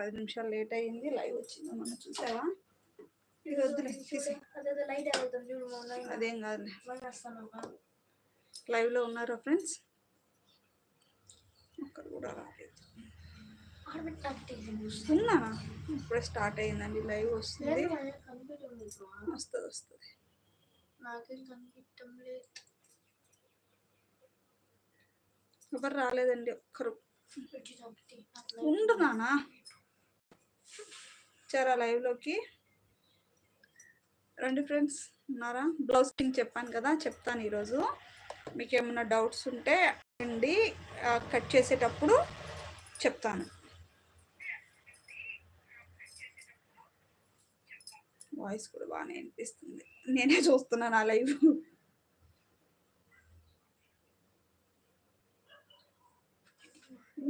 పది నిమిషాలు లేట్ అయ్యింది లైవ్ వచ్చింది మనం చూసావా? ఇది వద్దులే అదే కాదులే. లైవ్లో ఉన్నారా ఫ్రెండ్స్? ఒక్కరు కూడా రాలేదు. ఉన్నానా ఇప్పుడే స్టార్ట్ అయ్యిందండి లైవ్ వస్తుంది. వస్తుంది వస్తుంది. నాకేం కనిపించడం లేదు. ఎవరు రాలేదండి ఒక్కరు. ఉండు నానా వచ్చారా లైవ్లోకి? రండి ఫ్రెండ్స్ ఉన్నారా? బ్లౌజ్ పింగ్ చెప్పాను కదా చెప్తాను ఈరోజు. మీకు ఏమైనా డౌట్స్ ఉంటే అండి కట్ చేసేటప్పుడు చెప్తాను. వాయిస్ కూడా బాగానే అనిపిస్తుంది నేనే చూస్తున్నాను ఆ లైవ్.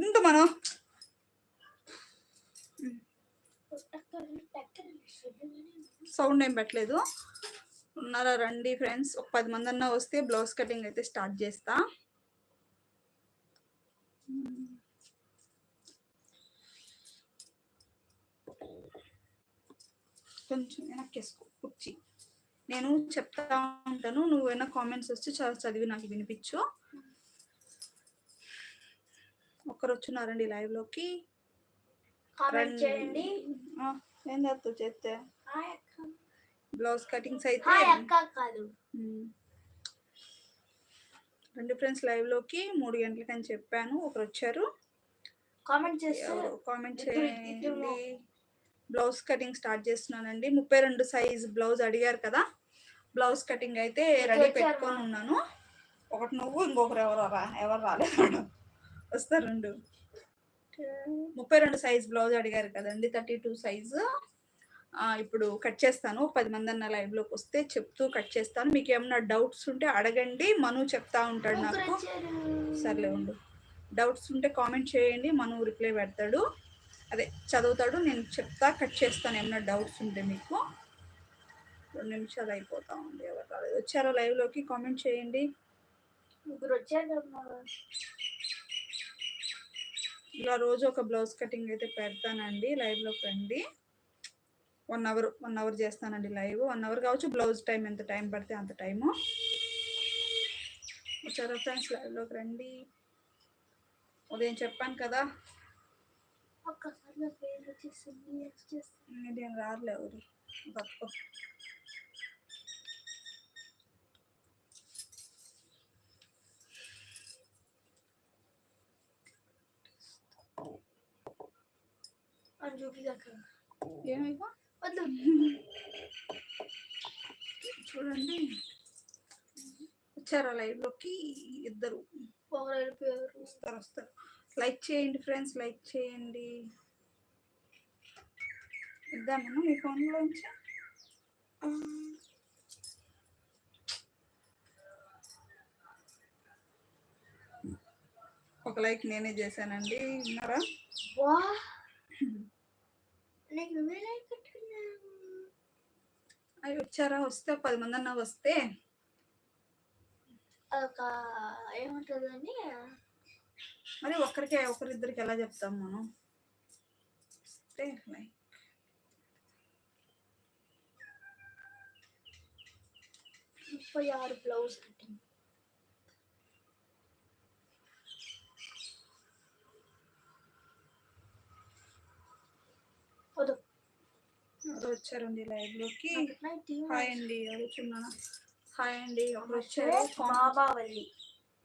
ముందు మనం సౌండ్ ఏం పెట్టలేదు. ఉన్నారా రండి ఫ్రెండ్స్. ఒక పది మంది అన్నా వస్తే బ్లౌజ్ కటింగ్ అయితే స్టార్ట్ చేస్తా. కొంచెం వెనక్కేసుకో కుర్చీ. నేను చెప్తా ఉంటాను. నువ్వైనా కామెంట్స్ వస్తే చాలా చదివి నాకు వినిపించు. ఒకరు వచ్చున్నారండి లైవ్లోకి. కామెంట్ చేయండి. ఏం చేస్తావు చేస్తే బ్లౌజ్ కటింగ్స్ అయితే కాదు. రండి ఫ్రెండ్స్ లైవ్లోకి మూడు గంటలకి అని చెప్పాను. ఒకరు వచ్చారు. కామెంట్ చేస్తే కామెంట్ చేయండి. బ్లౌజ్ కటింగ్ స్టార్ట్ చేస్తున్నానండి. ముప్పై రెండు సైజ్ బ్లౌజ్ అడిగారు కదా. బ్లౌజ్ కటింగ్ అయితే రెడీ పెట్టుకొని. ఉన్నాను. ఒకటి నువ్వు ఇంకొకరు ఎవరు రా ఎవరు రాలేదు. వస్తారు రెండు ముప్పై రెండు సైజ్ బ్లౌజ్ అడిగారు కదండి థర్టీ టూ సైజు ఇప్పుడు కట్ చేస్తాను. పది మంది అన్న live లోకి వస్తే చెప్తూ కట్ చేస్తాను. మీకు ఏమైనా డౌట్స్ ఉంటే అడగండి. మను చెప్తా ఉంటాడు నాకు. సర్లే ఉండు. డౌట్స్ ఉంటే కామెంట్ చేయండి. మను రిప్లై పెడతాడు. అదే చదువుతాడు. నేను చెప్తా కట్ చేస్తాను. ఏమైనా డౌట్స్ ఉంటే మీకు. రెండు నిమిషాలు అయిపోతా ఉంది. ఎవరు రాలేదు. వచ్చారో లైవ్లోకి కామెంట్ చేయండి. ముగ్గురు వచ్చారు. ఇలా రోజు ఒక బ్లౌజ్ కటింగ్ అయితే పెడతానండి లైవ్లోకి రండి. వన్ అవర్ వన్ అవర్ చేస్తానండి లైవ్. వన్ అవర్ కావచ్చు బ్లౌజ్ టైం ఎంత టైం పడితే అంత టైము. వచ్చారా ఫ్రెండ్స్ లైవ్లోకి రండి. ఉదయం చెప్పాను కదా. నేను రారులే తక్కువ అని చూపిదాక ఏమైనా వద్దు చూడండి వచ్చారా లైవ్లోకి ఇద్దరు ఒకరు వెళ్ళిపోయారు వస్తారు వస్తారు లైక్ చేయండి ఫ్రెండ్స్ లైక్ చేయండి ఇద్దామన్నా మీ ఫోన్లోంచి ఒక లైక్ నేనే చేశానండి విన్నారా వా నీకు నువ్వే లైక్ కట్టుకున్నావు అవి వచ్చారా వస్తే ఒక పది మంది అన్న వస్తే. అదొక ఏముంటుందని మరి ఒకరికి ఒకరిద్దరికి ఎలా చెప్తాం మనం? వస్తే లైక్ ముప్పై ఆరు బ్లౌజ్ కటింగ్ వద్దు ఎవరు వచ్చారండి లైవ్లోకి. హాయ్ అండి అడుగుతున్నానా హాయ్ అండి ఎవరు వచ్చారు? బాబావల్లి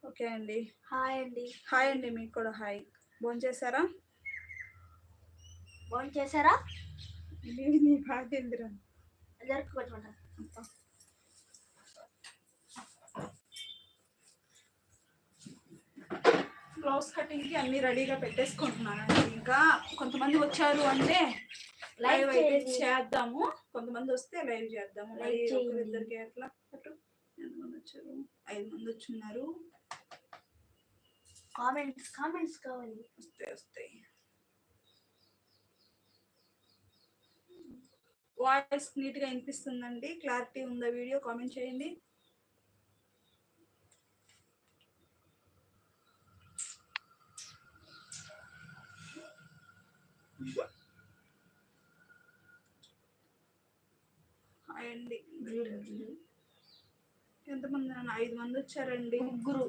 ఓకే అండి. హాయ్ అండి. హాయ్ అండి మీకు కూడా హాయ్ ఫోన్ చేశారా? ఫోన్ చేశారా? నీ పెట్టుకుంటాను బ్లౌజ్ కటింగ్కి అన్ని రెడీగా పెట్టేసుకుంటున్నానండి ఇంకా కొంతమంది వచ్చారు అంటే లైవ్ అయితే. చేద్దాము. కొంతమంది వస్తే లైవ్ చేద్దాము. మరి. ఒకరిద్దరికి ఎట్లా? అటు ఎంతమంది వచ్చారు? ఐదు మంది వచ్చున్నారు. కామెంట్స్ కామెంట్స్ కావాలి. వస్తాయి వస్తాయి. వాయిస్ నీట్గా వినిపిస్తుందండి. క్లారిటీ ఉందా వీడియో? కామెంట్ చేయండి. ఎంతమంది? ఐదు మంది వచ్చారండి. ముగ్గురు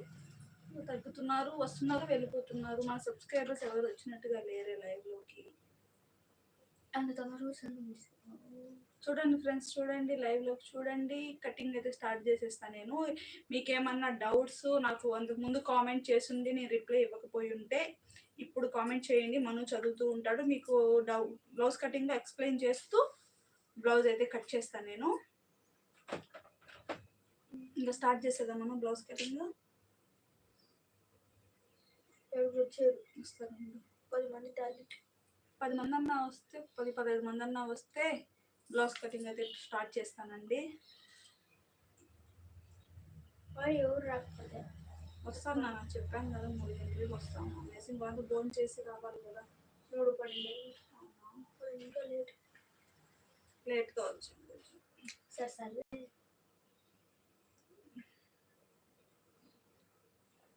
తగ్గుతున్నారు వస్తున్నారు వెళ్ళిపోతున్నారు. మన సబ్స్క్రైబర్స్ ఎవరు వచ్చినట్టుగా లేరే లైవ్లోకి అంత తొందరగా సన్ను చూడండి ఫ్రెండ్స్ చూడండి లైవ్లో చూడండి. కటింగ్ అయితే స్టార్ట్ చేసేస్తాను నేను. మీకేమన్నా డౌట్స్ నాకు అంతకు ముందు కామెంట్ చేసింది నేను రిప్లై ఇవ్వకపోయి ఉంటే ఇప్పుడు కామెంట్ చేయండి. మను చదువుతూ ఉంటాడు. మీకు డౌ బ్లౌజ్ కటింగ్ ఎక్స్ప్లెయిన్ చేస్తూ బ్లౌజ్ అయితే కట్ చేస్తాను నేను. ఇంకా స్టార్ట్ చేసేదా మనం బ్లౌజ్ కటింగ్? పది మంది టార్గెట్. పది మంది అన్నా వస్తే పది పదహైదు మంది అన్నా వస్తే బ్లౌజ్ కటింగ్ అయితే స్టార్ట్ చేస్తానండి. వాడు ఎవరు రాకపోతే? వస్తాను నాన్న చెప్పాను కదా మూడు గంటలకు వస్తాను అనేసి వాళ్ళు ఫోన్ చేసి రావాలి కదా. మూడు పన్నెండు లేట్గా వచ్చింది సరే సరే.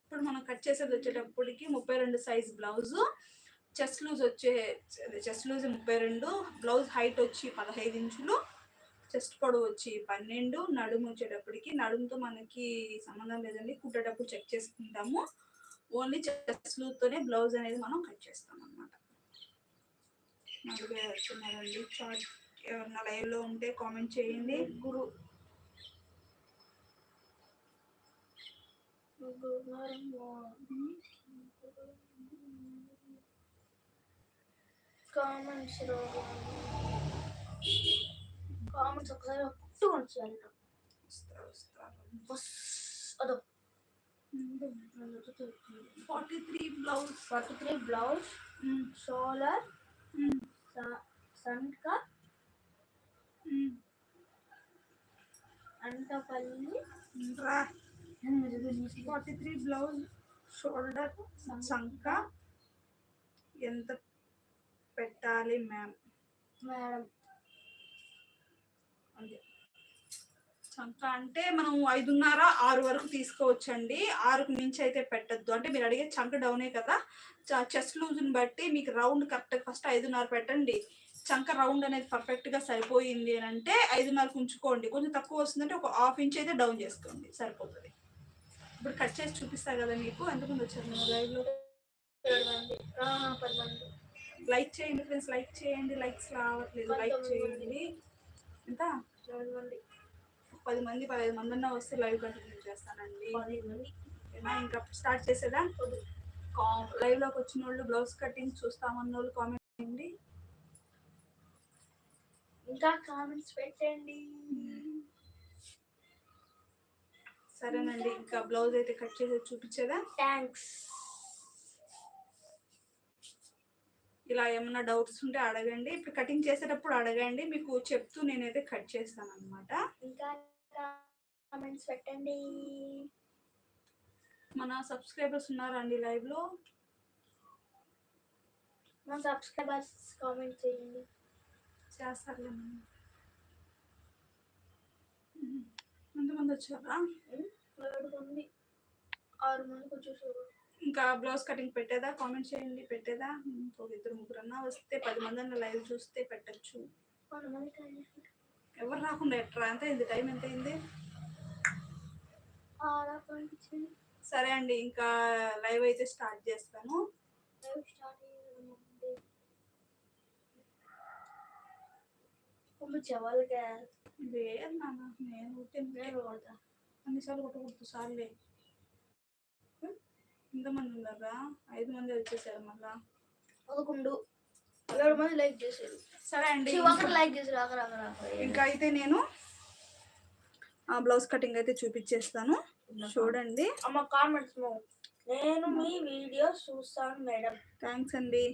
ఇప్పుడు మనం కట్ చేసేది వచ్చేటప్పటికి ముప్పై రెండు సైజ్ బ్లౌజ్. చెస్ట్ లూజ్ వచ్చే చెస్ట్ లూజ్ ముప్పై రెండు బ్లౌజ్ హైట్ వచ్చి పదహైదు ఇంచులు చెస్ట్ పొడవు వచ్చి పన్నెండు నడుము వచ్చేటప్పటికి నడుముతో మనకి సంబంధం లేదండి కుట్టేటప్పుడు చెక్ చేసుకుంటాము. ఓన్లీ చెస్ట్ లూజ్తోనే బ్లౌజ్ అనేది మనం కట్ చేస్తాం అన్నమాట నలుగురే వచ్చినారండి చార్ట్ ఎవరన్నా లైవ్లో ఉంటే కామెంట్ చేయండి. గురు ముగ్గురు ఉన్నారేమో. కామెంట్స్ కామెంట్స్ ఒకసారి పుట్టుకొని చేయాలి వస్తారు వస్తారు బస్ అదో forty three blouse forty three blouse shoulder సంక అంటపల్లి ఫార్టీ త్రీ బ్లౌజ్ షోల్డర్ సంక ఎంత పెట్టాలి మ్యామ్ మేడం. సంక అంటే మనం ఐదున్నర ఆరు వరకు తీసుకోవచ్చండి. ఆరుకు మించి అయితే పెట్టద్దు. అంటే మీరు అడిగే చంక డౌనే కదా చెస్ట్ లూజ్ని బట్టి మీకు రౌండ్ కరెక్ట్ ఫస్ట్ ఐదున్నర పెట్టండి. చంక రౌండ్ అనేది పర్ఫెక్ట్గా సరిపోయింది అని అంటే ఐదున్నరకు ఉంచుకోండి. కొంచెం తక్కువ వస్తుందంటే ఒక హాఫ్ ఇంచ్ అయితే డౌన్ చేసుకోండి. సరిపోతుంది. ఇప్పుడు కట్ చేసి చూపిస్తా కదా మీకు. ఎంతమంది వచ్చారు లైవ్లో ఏడు మంది ఆ, పది మంది లైక్ చేయండి ఫ్రెండ్స్ లైక్ చేయండి. లైక్స్ రావట్లేదు. లైక్ చేయండి. ఎంత? మంది పది మంది పదహైదు మంది అన్నా వస్తే లైవ్ కంటిన్యూ చేస్తానండి. ఇంకా స్టార్ట్ చేసేదా? లైవ్లోకి వచ్చిన వాళ్ళు బ్లౌజ్ కటింగ్ చూస్తామన్న వాళ్ళు కామెంట్ చేయండి. ఇంకా కామెంట్స్ పెట్టండి. సరేనండి ఇంకా బ్లౌజ్ అయితే కట్ చేసి చూపించేదా? థ్యాంక్స్ ఇలా ఏమైనా డౌట్స్ ఉంటే అడగండి. ఇప్పుడు కటింగ్ చేసేటప్పుడు అడగండి. మీకు చెప్తూ నేనైతే కట్ చేస్తాను అనమాట కామెంట్స్ పెట్టండి. మన సబ్స్క్రైబర్స్ ఉన్నారండి లైవ్లో సబ్స్క్రైబర్స్ కామెంట్ చేయండి. చేస్తారులే మనం. ఉమ్. ఎంతమంది వచ్చారా? ఆరు మందికి వచ్చేసారు ఇంకా బ్లౌజ్ కటింగ్ పెట్టేదా? కామెంట్ చేయండి పెట్టేదా? ఇద్దరు ముగ్గురు అన్నా వస్తే పది మంది అన్న లైవ్ చూస్తే పెట్టచ్చు. ఎవరు రాకుండా ఎట్రా? ఎంత అయింది. టైం ఎంత అయింది? సరే అండి ఇంకా లైవ్ అయితే స్టార్ట్ చేస్తాను. లైవ్ స్టార్ట్ అయ్యింది పంపించే వాళ్ళకి లేదు నాన్న నేను నేను కొడతా. అన్నిసార్లు కొట్టకూడదు సార్లే. ఎంతమంది ఉన్నారా ఐదు మంది వచ్చేసారు మళ్ళా. పదకొండు. ఏడు మంది లైక్ చేశారు. సరే అండి. ఒకరు లైక్ చేశారు. అక్కడ అక్కడ ఇంకా అయితే నేను ఆ బ్లౌజ్ కటింగ్ అయితే చూపించేస్తాను. చూడండి. అమ్మ కామెంట్స్ నేను మీ వీడియో చూస్తాను మేడం. థ్యాంక్స్ అండి.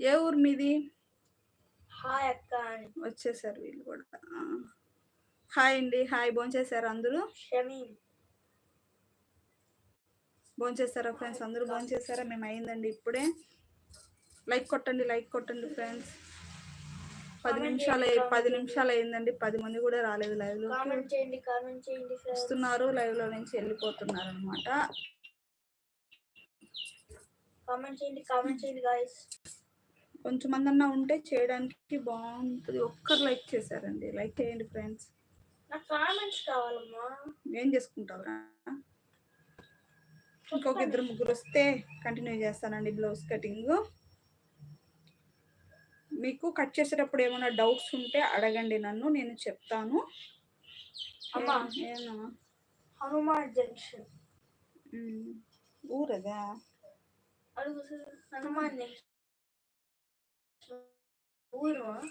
ఏ ఊరు మీది? హాయ్ అక్క అని. వచ్చేసారు వీళ్ళు కూడా. హాయ్ అండి. హాయ్. భోంచేశారు అందరూ? భోంచేస్తారా ఫ్రెండ్స్? అందరూ భోంచేస్తారా మేము అయిందండి ఇప్పుడే. లైక్ కొట్టండి లైక్ కొట్టండి ఫ్రెండ్స్. పది నిమిషాలు పది నిమిషాలు అయిందండి. పది మంది కూడా రాలేదు లైవ్లో. వస్తున్నారు. లైవ్లో నుంచి వెళ్ళిపోతున్నారు అనమాట కొంచెం మందన్నా ఉంటే చేయడానికి బాగుంటుంది. ఒక్కరు లైక్ చేశారండి. లైక్ చేయండి ఫ్రెండ్స్. నాకు కామెంట్స్ కావాలమ్మా. ఏం చేసుకుంటావురా? ఇంకొక ఇద్దరు ముగ్గురు వస్తే కంటిన్యూ చేస్తానండి బ్లౌజ్ కటింగ్. మీకు కట్ చేసేటప్పుడు ఏమైనా డౌట్స్ ఉంటే అడగండి నన్ను నేను చెప్తాను. అమ్మా. హనుమాన్ జంక్షన్. ఊరదా? అడుగు. హనుమాన్ జంక్షన్. ఊరు?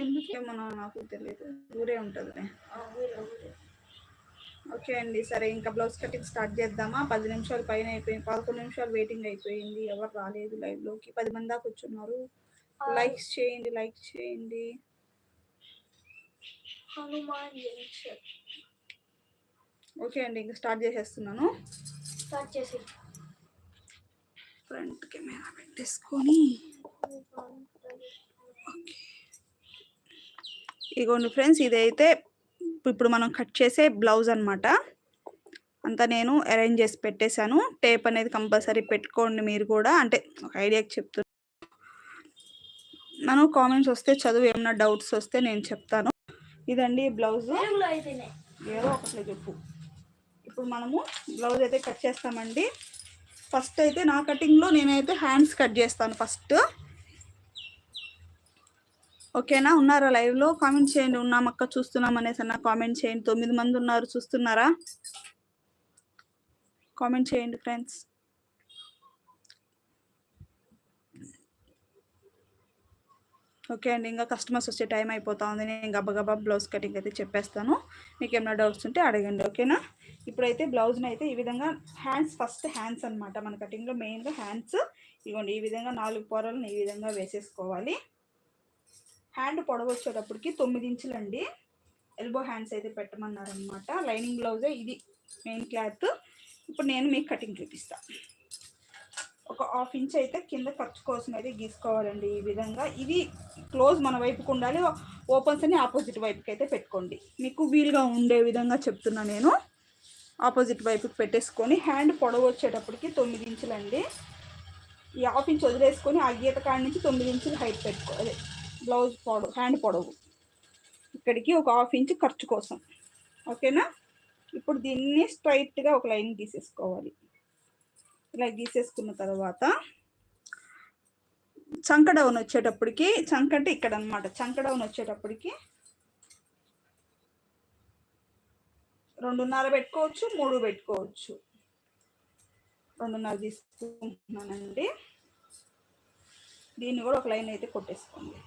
ఎందుకేమన్నా నాకు తెలియదు ఊరే ఉంటుంది ఓకే అండి సరే ఇంకా బ్లౌజ్ కటింగ్ స్టార్ట్ చేద్దామా? పది నిమిషాలు పైన అయిపోయింది. పదకొండు నిమిషాలు వెయిటింగ్ అయిపోయింది. ఎవరు రాలేదు లైవ్లోకి. పది మంది దాకా కూర్చున్నారు. లైక్స్ చేయండి లైక్ చేయండి. హనుమాన్ ఓకే అండి ఇంకా స్టార్ట్ చేసేస్తున్నాను. స్టార్ట్ చేసి. ఫ్రంట్ కెమెరా పెట్టేసుకొని. ఇగోండి ఫ్రెండ్స్ ఇదైతే ఇప్పుడు మనం కట్ చేసే బ్లౌజ్ అనమాట అంతా నేను అరేంజ్ చేసి పెట్టేశాను. టేప్ అనేది కంపల్సరీ పెట్టుకోండి మీరు కూడా. అంటే ఒక ఐడియాకి చెప్తున్నాను మనం కామెంట్స్ వస్తే చదువు ఏమన్నా డౌట్స్ వస్తే నేను చెప్తాను. ఇదండి బ్లౌజ్. ఏదో ఒకటి చెప్పు ఇప్పుడు మనము బ్లౌజ్ అయితే కట్ చేస్తామండి. ఫస్ట్ అయితే నా కటింగ్లో నేనైతే హ్యాండ్స్ కట్ చేస్తాను ఫస్ట్. ఓకేనా? ఉన్నారా లైవ్లో? కామెంట్ చేయండి. ఉన్నాం అక్క చూస్తున్నాం అనేసి అన్న కామెంట్ చేయండి. తొమ్మిది మంది ఉన్నారు. చూస్తున్నారా? కామెంట్ చేయండి ఫ్రెండ్స్. ఓకే అండి. ఇంకా కస్టమర్స్ వచ్చే టైం అయిపోతా ఉంది. నేను గబగబా బ్లౌజ్ కటింగ్ అయితే చెప్పేస్తాను. మీకు ఏమైనా డౌట్స్ ఉంటే అడగండి. ఓకేనా? ఇప్పుడైతే బ్లౌజ్ని అయితే ఈ విధంగా హ్యాండ్స్ ఫస్ట్ హ్యాండ్స్ అన్నమాట మన కటింగ్లో మెయిన్గా హ్యాండ్స్. ఇవ్వండి ఈ విధంగా నాలుగు పొరలను ఈ విధంగా వేసేసుకోవాలి. హ్యాండ్ పొడవు వచ్చేటప్పటికి తొమ్మిది ఇంచులండి. ఎల్బో హ్యాండ్స్ అయితే పెట్టమన్నారనమాట లైనింగ్ బ్లౌజే ఇది మెయిన్ క్లాత్ ఇప్పుడు నేను మీకు కటింగ్ చూపిస్తాను ఒక హాఫ్ ఇంచ్ అయితే కింద ఖర్చు కోసం అయితే గీసుకోవాలండి ఈ విధంగా. ఇది క్లోజ్ మన వైపుకు ఉండాలి ఓపెన్స్ అని ఆపోజిట్ వైపుకి అయితే పెట్టుకోండి. మీకు వీలుగా ఉండే విధంగా చెప్తున్నా నేను. ఆపోజిట్ వైపుకి పెట్టేసుకొని హ్యాండ్ పొడవు వచ్చేటప్పటికి తొమ్మిది ఇంచులండి. ఈ హాఫ్ ఇంచ్ వదిలేసుకొని ఆ గీత కాడి నుంచి తొమ్మిది ఇంచులు హైట్ పెట్టుకోవాలి బ్లౌజ్ పొడవు హ్యాండ్ పొడవు. ఇక్కడికి ఒక హాఫ్ ఇంచ్ ఖర్చు కోసం. ఓకేనా? ఇప్పుడు దీన్ని స్ట్రైట్గా ఒక లైన్ గీసేసుకోవాలి. ఇలా గీసేసుకున్న తర్వాత చంక డౌన్ వచ్చేటప్పటికి చంక అంటే ఇక్కడ అనమాట చంక డౌన్ వచ్చేటప్పటికి రెండున్నర పెట్టుకోవచ్చు మూడు పెట్టుకోవచ్చు. రెండున్నర తీసుకుంటున్నానండి. దీన్ని కూడా ఒక లైన్ అయితే కొట్టేసుకోండి.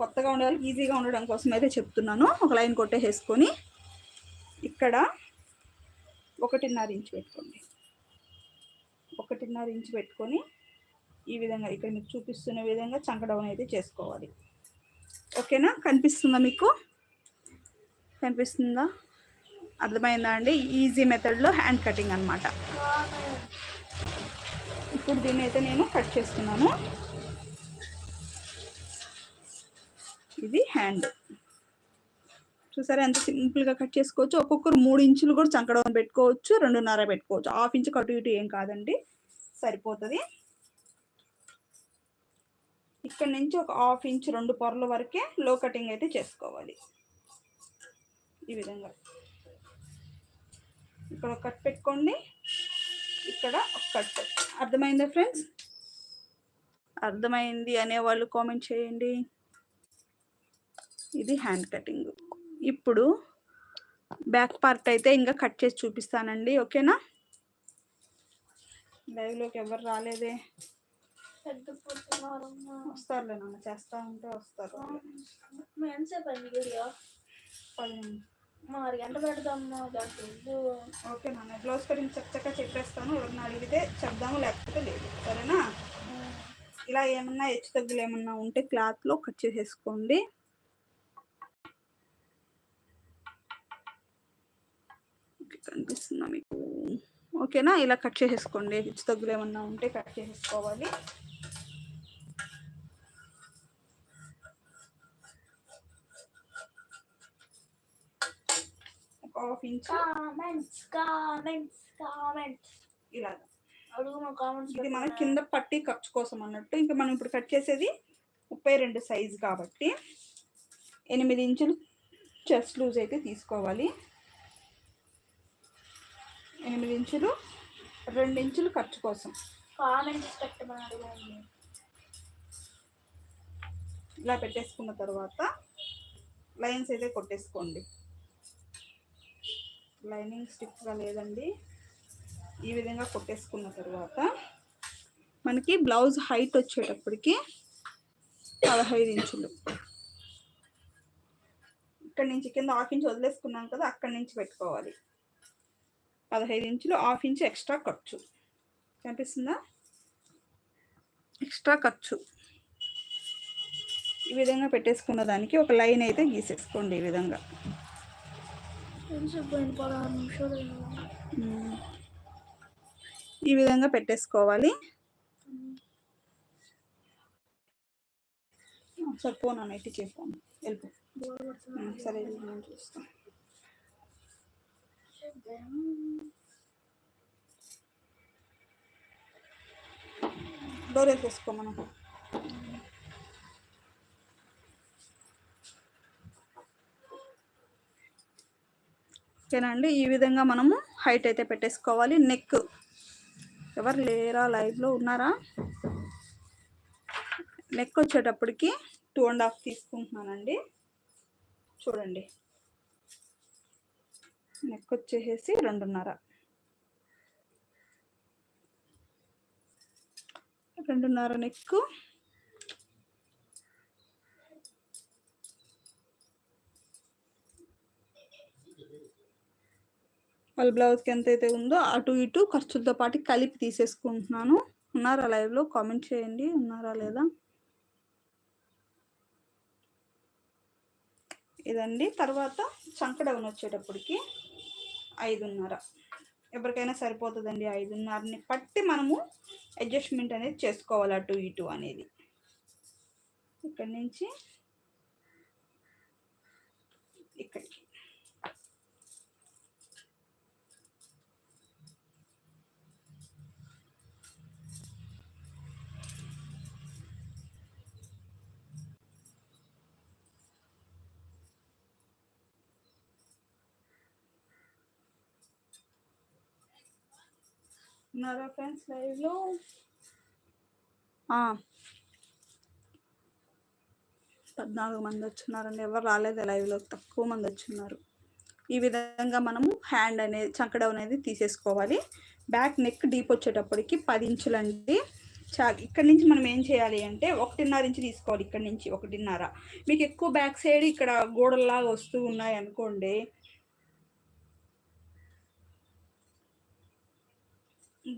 కొత్తగా ఉండే వాళ్ళకి ఈజీగా ఉండడం కోసం అయితే చెప్తున్నాను. ఒక లైన్ కొట్టేసేసుకొని ఇక్కడ ఒకటిన్నర ఇంచు పెట్టుకోండి. ఒకటిన్నర ఇంచు పెట్టుకొని ఈ విధంగా ఇక్కడ మీకు చూపిస్తున్న విధంగా చంక డౌన్ అయితే చేసుకోవాలి. ఓకేనా? కనిపిస్తుందా మీకు? కనిపిస్తుందా? అర్థమైందా అండి? ఈజీ మెథడ్లో హ్యాండ్ కటింగ్ అనమాట ఇప్పుడు దీన్ని అయితే నేను కట్ చేస్తున్నాను. ఇది హ్యాండ్ చూసారా ఎంత సింపుల్గా కట్ చేసుకోవచ్చు. ఒక్కొక్కరు మూడు ఇంచులు కూడా చంకడం పెట్టుకోవచ్చు రెండున్నర పెట్టుకోవచ్చు. హాఫ్ ఇంచ్ కటు ఇటు ఏం కాదండి. సరిపోతుంది. ఇక్కడ నుంచి ఒక హాఫ్ ఇంచ్ రెండు పొరల వరకే లో కటింగ్ అయితే చేసుకోవాలి. ఈ విధంగా. ఇక్కడ కట్ పెట్టుకోండి. ఇక్కడ కట్ అర్థమైందా ఫ్రెండ్స్ అర్థమైంది అనేవాళ్ళు కామెంట్ చేయండి. ఇది హ్యాండ్ కటింగ్ ఇప్పుడు బ్యాక్ పార్ట్ అయితే ఇంకా కట్ చేసి చూపిస్తానండి ఓకేనా లైవ్లోకి ఎవరు రాలేదే? వస్తారులే నాన్న చేస్తా ఉంటే వస్తారు. ఓకే నాన్న బ్లౌజ్ కటింగ్ చక్కగా చెప్పేస్తాను. ఎవరిని అడిగితే చెప్దాము లేకపోతే లేదు. సరేనా? ఇలా ఏమన్నా హెచ్చు తగ్గులు ఏమన్నా ఉంటే క్లాత్లో కట్ చేసేసుకోండి. కనిపిస్తుందా మీకు? ఓకేనా? ఇలా కట్ చేసేసుకోండి. హెచ్చు తగ్గులు ఏమన్నా ఉంటే కట్ చేసేసుకోవాలి. Half inch. Comments comments comments. ఇలాగా. అడుగు మా కామెంట్స్ ఇది మన కింద పట్టి ఖర్చు కోసం అన్నట్టు. ఇంకా మనం ఇప్పుడు కట్ చేసేది ముప్పై రెండు సైజు కాబట్టి ఎనిమిది ఇంచులు చెస్ట్ లూజ్ అయితే తీసుకోవాలి. ఎనిమిది ఇంచులు రెండు ఇంచులు ఖర్చు కోసం. ఇలా పెట్టేసుకున్న తర్వాత లైన్స్ అయితే కొట్టేసుకోండి. లైనింగ్ స్టిక్గా లేదండి. ఈ విధంగా కొట్టేసుకున్న తర్వాత మనకి బ్లౌజ్ హైట్ వచ్చేటప్పటికి పదహైదు ఇంచులు. ఇక్కడ నుంచి కింద ఇంచ్ వదిలేసుకున్నాం కదా అక్కడి నుంచి పెట్టుకోవాలి. పదహైదు ఇంచులు హాఫ్ ఇంచ్ ఎక్స్ట్రా ఖర్చు. కనిపిస్తుందా? ఎక్స్ట్రా ఖర్చు. ఈ విధంగా పెట్టేసుకున్న దానికి ఒక లైన్ అయితే గీసేసుకోండి ఈ విధంగా. ఈ విధంగా పెట్టేసుకోవాలి. సరే ఫోన్ అన్నట్టు చేసుకోండి వెళ్ళిపో. సరే చూస్తాను డోర్ వేసేసుకో మనం ఓకేనా అండి ఈ విధంగా మనము హైట్ అయితే పెట్టేసుకోవాలి. నెక్ ఎవరు లేరా లైవ్లో? ఉన్నారా? నెక్ వచ్చేటప్పటికి టూ అండ్ హాఫ్ తీసుకుంటున్నానండి. చూడండి. నెక్ వచ్చేసేసి రెండున్నర. రెండున్నర నెక్కు. వాళ్ళ బ్లౌజ్కి ఎంత అయితే ఉందో అటు ఇటు ఖర్చులతో పాటు కలిపి తీసేసుకుంటున్నాను. ఉన్నారా లైవ్లో? కామెంట్ చేయండి. ఉన్నారా లేదా? ఇదండి. తర్వాత చంక డౌన్ వచ్చేటప్పటికి ఐదున్నర. ఎవరికైనా సరిపోతుందండి ఐదున్నరని పట్టి మనము అడ్జస్ట్మెంట్ అనేది చేసుకోవాలి అటు ఇటు అనేది. ఇక్కడి నుంచి ఇక్కడికి. ఉన్నారా ఫ్రెండ్స్ లైవ్లో పద్నాలుగు మంది వచ్చినారండి. ఎవరు రాలేదు లైవ్లో తక్కువ మంది వచ్చిన్నారు. ఈ విధంగా మనము హ్యాండ్ అనేది చంకడౌన్ అనేది తీసేసుకోవాలి. బ్యాక్ నెక్ డీప్ వచ్చేటప్పటికి పది ఇంచులండి చా ఇక్కడ నుంచి మనం ఏం చేయాలి అంటే ఒకటిన్నర ఇంచు తీసుకోవాలి. ఇక్కడ నుంచి ఒకటిన్నర. మీకు ఎక్కువ బ్యాక్ సైడ్ ఇక్కడ గోడల్లాగా వస్తూ ఉన్నాయి అనుకోండి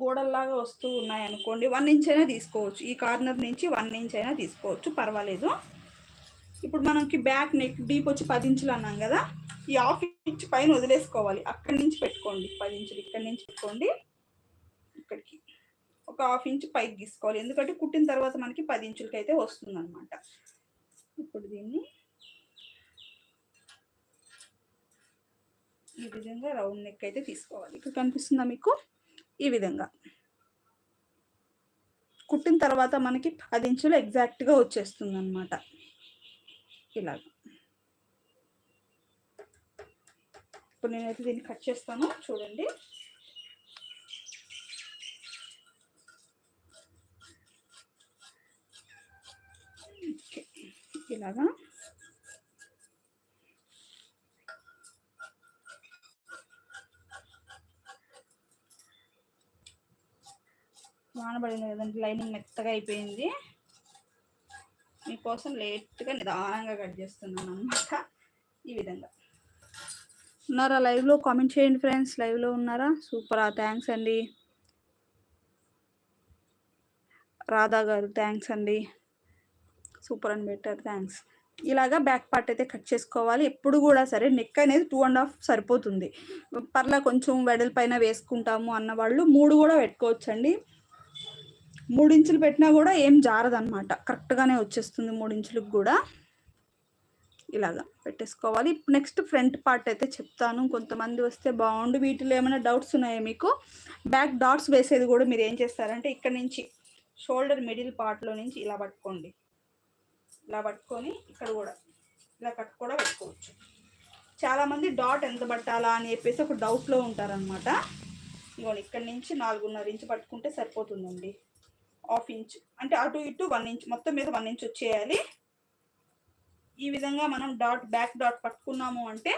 గోడల్లాగా వస్తూ ఉన్నాయి అనుకోండి వన్ ఇంచ్ అయినా తీసుకోవచ్చు. ఈ కార్నర్ నుంచి వన్ ఇంచ్ అయినా తీసుకోవచ్చు పర్వాలేదు. ఇప్పుడు మనకి బ్యాక్ నెక్ డీప్ వచ్చి పది ఇంచులు అన్నాం కదా ఈ హాఫ్ ఇంచ్ పైన వదిలేసుకోవాలి. అక్కడి నుంచి పెట్టుకోండి పది ఇంచులు ఇక్కడి నుంచి పెట్టుకోండి. ఇక్కడికి ఒక హాఫ్ ఇంచ్ పైకి తీసుకోవాలి ఎందుకంటే కుట్టిన తర్వాత మనకి పది ఇంచులకి అయితే వస్తుంది అనమాట ఇప్పుడు దీన్ని ఈ విధంగా రౌండ్ నెక్ అయితే తీసుకోవాలి. ఇక్కడ కనిపిస్తుందా మీకు? ఈ విధంగా. కుట్టిన తర్వాత మనకి పది ఇంచులు ఎగ్జాక్ట్గా వచ్చేస్తుంది అనమాట ఇలాగ. ఇప్పుడు నేనైతే దీన్ని కట్ చేస్తాను. చూడండి. ఓకే. ఇలాగా. వానబడింది లైనింగ్ మెత్తగా అయిపోయింది. మీకోసం లేట్గా నిదానంగా కట్ చేస్తున్నాను అనమాట ఈ విధంగా. ఉన్నారా లైవ్లో? కామెంట్ చేయండి ఫ్రెండ్స్. లైవ్లో ఉన్నారా? సూపరా. థ్యాంక్స్ అండి. రాధా గారు థ్యాంక్స్ అండి. Super and better thanks. ఇలాగా బ్యాక్ పార్ట్ అయితే కట్ చేసుకోవాలి. ఎప్పుడు కూడా సరే నెక్ అనేది టూ అండ్ హాఫ్ సరిపోతుంది. పర్లా కొంచెం వెడల్ పైన వేసుకుంటాము అన్న వాళ్ళు మూడు కూడా పెట్టుకోవచ్చండి. ఇంచులు పెట్టినా కూడా ఏం జారదనమాట కరెక్ట్గానే వచ్చేస్తుంది మూడు ఇంచులకు కూడా. ఇలాగా పెట్టేసుకోవాలి. ఇప్పుడు నెక్స్ట్ ఫ్రంట్ పార్ట్ అయితే చెప్తాను. కొంతమంది వస్తే బాగుండు. వీటిలో ఏమైనా డౌట్స్ ఉన్నాయా మీకు? బ్యాక్ డాట్స్ వేసేది కూడా మీరు ఏం చేస్తారంటే ఇక్కడ నుంచి షోల్డర్ మిడిల్ పార్ట్లో నుంచి ఇలా పట్టుకోండి. ఇలా పట్టుకొని ఇక్కడ కూడా ఇలా కట్ కూడా పెట్టుకోవచ్చు. చాలామంది డాట్ ఎంత పట్టాలా అని చెప్పేసి ఒక డౌట్లో ఉంటారనమాట ఇదిగోండి ఇక్కడ నుంచి నాలుగున్నర ఇంచు పట్టుకుంటే సరిపోతుందండి. Half inch. అంటే అటు ఇటు వన్ ఇంచ్ మొత్తం మీద వన్ ఇంచ్ వచ్చేయాలి. ఈ విధంగా మనం డాట్ బ్యాక్ డాట్ పట్టుకున్నాము అంటే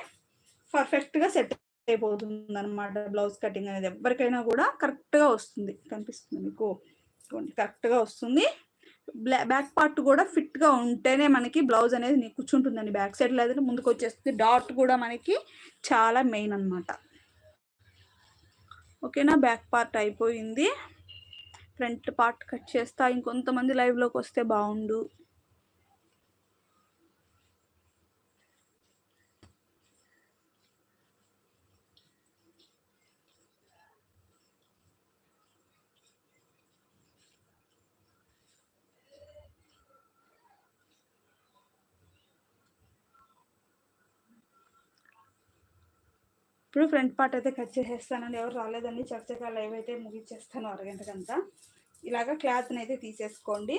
పర్ఫెక్ట్గా సెట్ అయిపోతుంది అనమాట బ్లౌజ్ కటింగ్ అనేది. ఎవరికైనా కూడా కరెక్ట్గా వస్తుంది. కనిపిస్తుంది మీకు? కరెక్ట్గా వస్తుంది. బ్యాక్ పార్ట్ కూడా ఫిట్గా ఉంటేనే మనకి బ్లౌజ్ అనేది నీకు కూర్చుంటుందండి. బ్యాక్ సైడ్ లేదంటే ముందుకు వచ్చేస్తుంది. డాట్ కూడా మనకి చాలా మెయిన్ అన్నమాట. ఓకేనా? బ్యాక్ పార్ట్ అయిపోయింది. ఫ్రంట్ పార్ట్ కట్ చేస్తా. ఇంకొంతమంది లైవ్లోకి వస్తే బాగుండు ఇప్పుడు ఫ్రంట్ పార్ట్ అయితే కట్ చేసేస్తానండి. ఎవరు రాలేదండి. చర్చగా లైవ్ అయితే ముగించేస్తాను అరగంటకంతా. ఇలాగ క్లాత్ని అయితే తీసేసుకోండి.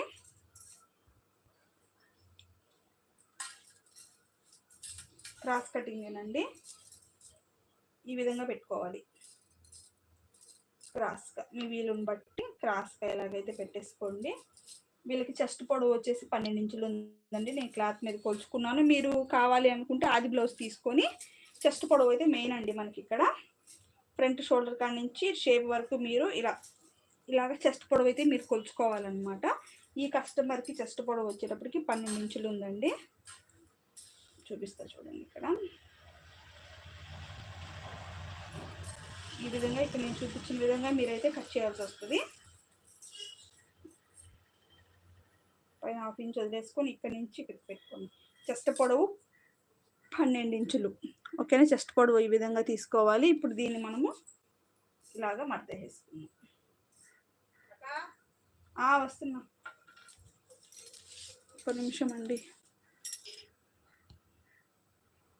క్రాస్ కటింగేనండి. ఈ విధంగా పెట్టుకోవాలి. క్రాస్గా. మీ వీలుని బట్టి క్రాస్గా ఎలాగైతే పెట్టేసుకోండి. వీళ్ళకి చెస్ట్ పొడవు వచ్చేసి పన్నెండు ఇంచులు ఉందండి. నేను క్లాత్ మీద కొలుచుకున్నాను. మీరు కావాలి అనుకుంటే ఆది బ్లౌజ్ తీసుకొని చెస్ట్ పొడవు అయితే మెయిన్ అండి మనకి ఇక్కడ. ఫ్రంట్ షోల్డర్ కాడ నుంచి షేప్ వరకు మీరు ఇలా ఇలాగ చెస్ట్ పొడవు అయితే మీరు కొలుచుకోవాలన్నమాట. ఈ కస్టమర్కి చెస్ట్ పొడవు వచ్చేటప్పటికి పన్నెండు ఇంచులు ఉందండి. చూపిస్తా చూడండి ఇక్కడ. ఈ విధంగా ఇక్కడ నేను చూపించిన విధంగా మీరైతే కట్ చేయాల్సి వస్తుంది. పైన హాఫ్ ఇంచ్ వదిలేసుకొని ఇక్కడ నుంచి ఇక్కడికి పెట్టుకోండి. చెస్ట్ పొడవు పన్నెండు ఇంచులు. ఓకేనా? చెస్ట్ పొడవు ఈ విధంగా తీసుకోవాలి. ఇప్పుడు దీన్ని మనము ఇలాగా మడత వేసుకున్నాం ఆ, వస్తున్నా. ఒక నిమిషం అండి.